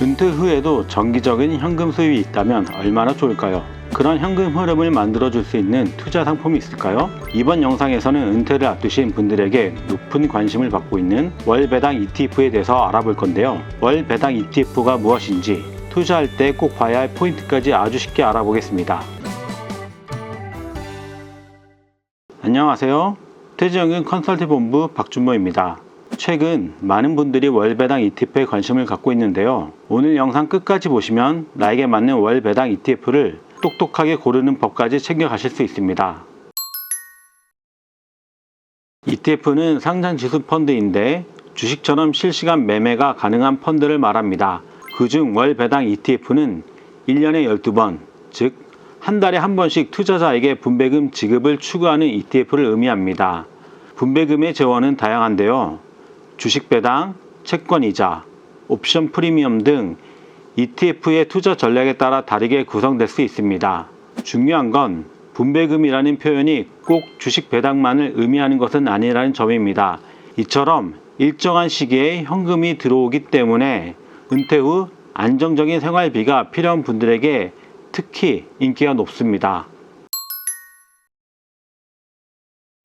은퇴 후에도 정기적인 현금 수입이 있다면 얼마나 좋을까요? 그런 현금 흐름을 만들어 줄 수 있는 투자 상품이 있을까요? 이번 영상에서는 은퇴를 앞두신 분들에게 높은 관심을 받고 있는 월 배당 ETF에 대해서 알아볼 건데요. 월 배당 ETF가 무엇인지 투자할 때 꼭 봐야 할 포인트까지 아주 쉽게 알아보겠습니다. 안녕하세요. 퇴직연금 컨설팅 본부 박준모입니다. 최근 많은 분들이 월배당 ETF에 관심을 갖고 있는데요. 오늘 영상 끝까지 보시면 나에게 맞는 월배당 ETF를 똑똑하게 고르는 법까지 챙겨가실 수 있습니다. ETF는 상장 지수 펀드인데 주식처럼 실시간 매매가 가능한 펀드를 말합니다. 그중 월 배당 ETF는 1년에 12번, 즉, 한 달에 한 번씩 투자자에게 분배금 지급을 추구하는 ETF를 의미합니다. 분배금의 재원은 다양한데요. 주식 배당, 채권 이자, 옵션 프리미엄 등 ETF의 투자 전략에 따라 다르게 구성될 수 있습니다. 중요한 건 분배금이라는 표현이 꼭 주식 배당만을 의미하는 것은 아니라는 점입니다. 이처럼 일정한 시기에 현금이 들어오기 때문에 은퇴 후 안정적인 생활비가 필요한 분들에게 특히 인기가 높습니다.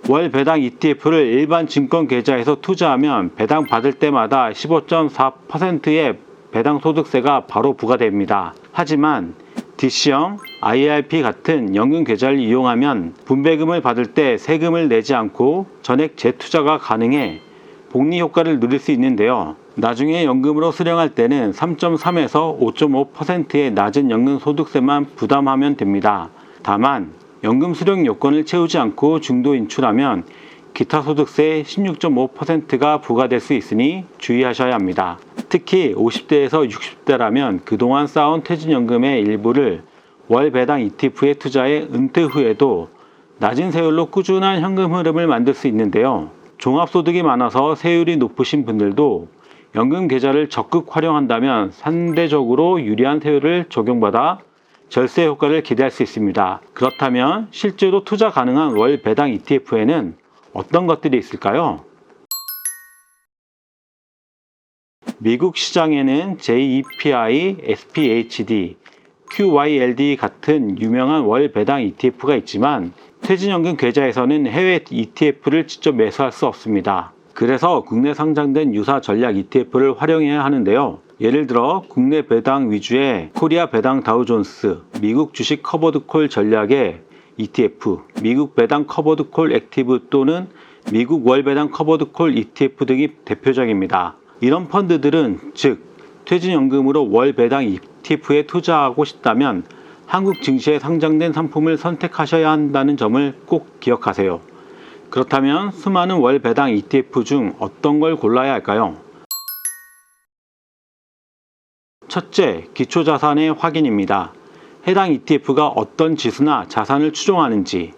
월 배당 ETF를 일반 증권 계좌에서 투자하면 배당 받을 때마다 15.4%의 배당 소득세가 바로 부과됩니다. 하지만 DC형, IRP 같은 연금 계좌를 이용하면 분배금을 받을 때 세금을 내지 않고 전액 재투자가 가능해 복리 효과를 누릴 수 있는데요. 나중에 연금으로 수령할 때는 3.3에서 5.5%의 낮은 연금 소득세만 부담하면 됩니다. 다만 연금 수령 요건을 채우지 않고 중도 인출하면 기타 소득세 16.5%가 부과될 수 있으니 주의하셔야 합니다. 특히 50대에서 60대라면 그동안 쌓은 퇴직연금의 일부를 월 배당 ETF에 투자해 은퇴 후에도 낮은 세율로 꾸준한 현금 흐름을 만들 수 있는데요. 종합소득이 많아서 세율이 높으신 분들도 연금 계좌를 적극 활용한다면 상대적으로 유리한 세율을 적용받아 절세 효과를 기대할 수 있습니다. 그렇다면 실제로 투자 가능한 월 배당 ETF에는 어떤 것들이 있을까요? 미국 시장에는 JEPI, SPHD, QYLD 같은 유명한 월 배당 ETF가 있지만 퇴직연금 계좌에서는 해외 ETF를 직접 매수할 수 없습니다. 그래서 국내 상장된 유사 전략 ETF를 활용해야 하는데요. 예를 들어 국내 배당 위주의 코리아 배당 다우존스, 미국 주식 커버드 콜 전략의 ETF, 미국 배당 커버드 콜 액티브 또는 미국 월 배당 커버드 콜 ETF 등이 대표적입니다. 이런 펀드들은 즉 퇴직연금으로 월 배당 ETF에 투자하고 싶다면 한국 증시에 상장된 상품을 선택하셔야 한다는 점을 꼭 기억하세요. 그렇다면 수많은 월 배당 ETF 중 어떤 걸 골라야 할까요? 첫째, 기초자산의 확인입니다. 해당 ETF가 어떤 지수나 자산을 추종하는지,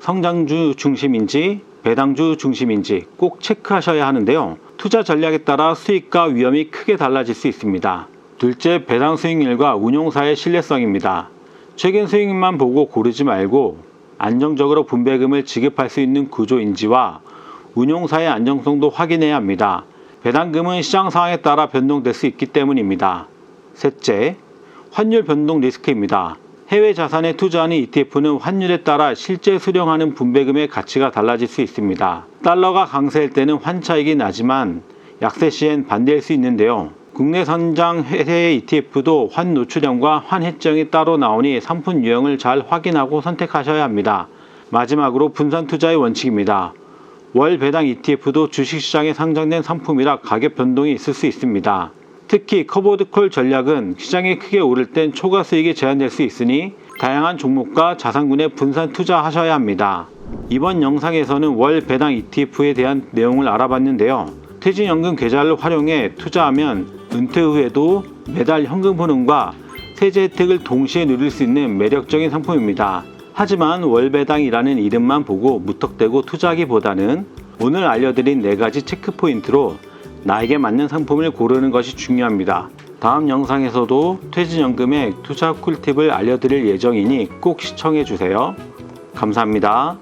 성장주 중심인지, 배당주 중심인지 꼭 체크하셔야 하는데요. 투자 전략에 따라 수익과 위험이 크게 달라질 수 있습니다. 둘째, 배당 수익률과 운용사의 신뢰성입니다. 최근 수익만 보고 고르지 말고 안정적으로 분배금을 지급할 수 있는 구조인지와 운용사의 안정성도 확인해야 합니다. 배당금은 시장 상황에 따라 변동될 수 있기 때문입니다. 셋째, 환율 변동 리스크입니다. 해외 자산에 투자하는 ETF는 환율에 따라 실제 수령하는 분배금의 가치가 달라질 수 있습니다. 달러가 강세일 때는 환차익이 나지만 약세 시엔 반대일 수 있는데요. 국내 선장 해외 ETF도 환 노출형과 환 해정이 따로 나오니 상품 유형을 잘 확인하고 선택하셔야 합니다. 마지막으로 분산 투자의 원칙입니다. 월 배당 ETF도 주식시장에 상장된 상품이라 가격 변동이 있을 수 있습니다. 특히 커버드콜 전략은 시장이 크게 오를 땐 초과 수익이 제한될 수 있으니 다양한 종목과 자산군에 분산 투자하셔야 합니다. 이번 영상에서는 월 배당 ETF에 대한 내용을 알아봤는데요. 퇴직연금 계좌를 활용해 투자하면 은퇴 후에도 매달 현금 흐름과 세제 혜택을 동시에 누릴 수 있는 매력적인 상품입니다. 하지만 월 배당이라는 이름만 보고 무턱대고 투자하기보다는 오늘 알려드린 4가지 체크 포인트로 나에게 맞는 상품을 고르는 것이 중요합니다. 다음 영상에서도 퇴직연금의 투자 꿀팁을 알려드릴 예정이니 꼭 시청해주세요. 감사합니다.